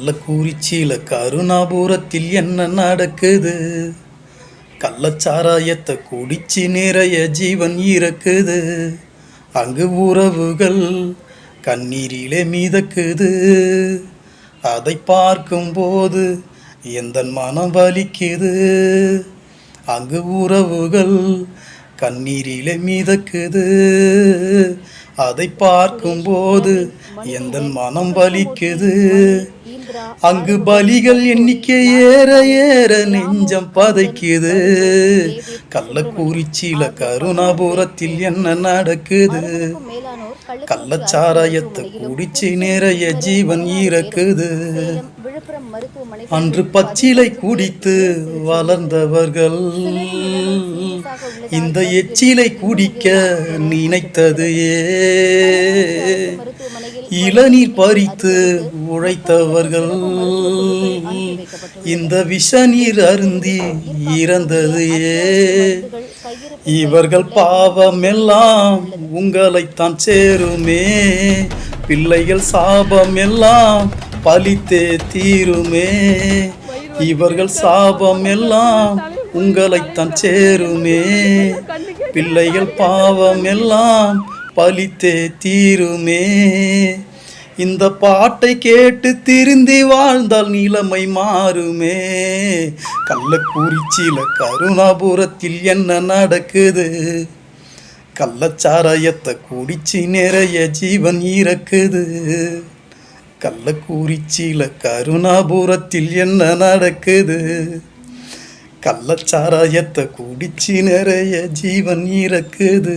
கள்ளக்குறிச்சியில கருணாபுரத்தில் என்ன நடக்குது? கள்ளச்சாராயத்தை குடிச்சு நிறைய ஜீவன் இறக்குது. அங்கு உறவுகள் கண்ணீரிலே மிதக்குது. அதை பார்க்கும்போது எந்த மனம் வலிக்குது? அங்கு உறவுகள் கண்ணீரிலே மிதக்குது. அதை பார்க்கும்போது எந்த மனம் வலிக்குது அங்கு பலிகள் எண்ணிக்கை ஏற ஏற நெஞ்சம் பதைக்குது. கள்ளக்குறிச்சியில கருணாபுரத்தில் என்ன நடக்குது? கள்ளச்சாராயத்தை குடிச்சு நிறைய ஜீவன் இறக்குது. அன்று பச்சிலை குடித்து வளர்ந்தவர்கள். இந்த எச்சிலை குடிக்க நினைத்தது. இளநீர் பறித்து உழைத்தவர்கள். இந்த விஷ நீர் அருந்தி இறந்தது. இவர்கள் பாவம் எல்லாம் உங்களைத்தான் சேருமே. பிள்ளைகள் சாபம் எல்லாம் பலித்தே தீருமே. இவர்கள் சாபம் எல்லாம் உங்களைத்தான் சேருமே. பிள்ளைகள் பாவம் எல்லாம் பலித்தே தீருமே. இந்த பாட்டை கேட்டு திருந்தி வாழ்ந்தால் நிலைமை மாறுமே. கள்ளக்குறிச்சியில கருணாபுரத்தில் என்ன நடக்குது? கள்ளச்சாராயத்தை குடிச்சு நிறைய ஜீவன் இறக்குது. கள்ளக்குறிச்சியில கருணாபுரத்தில் என்ன நடக்குது? கள்ளச்சாராயத்தை குடிச்சு நிறைய ஜீவன் இறக்குது.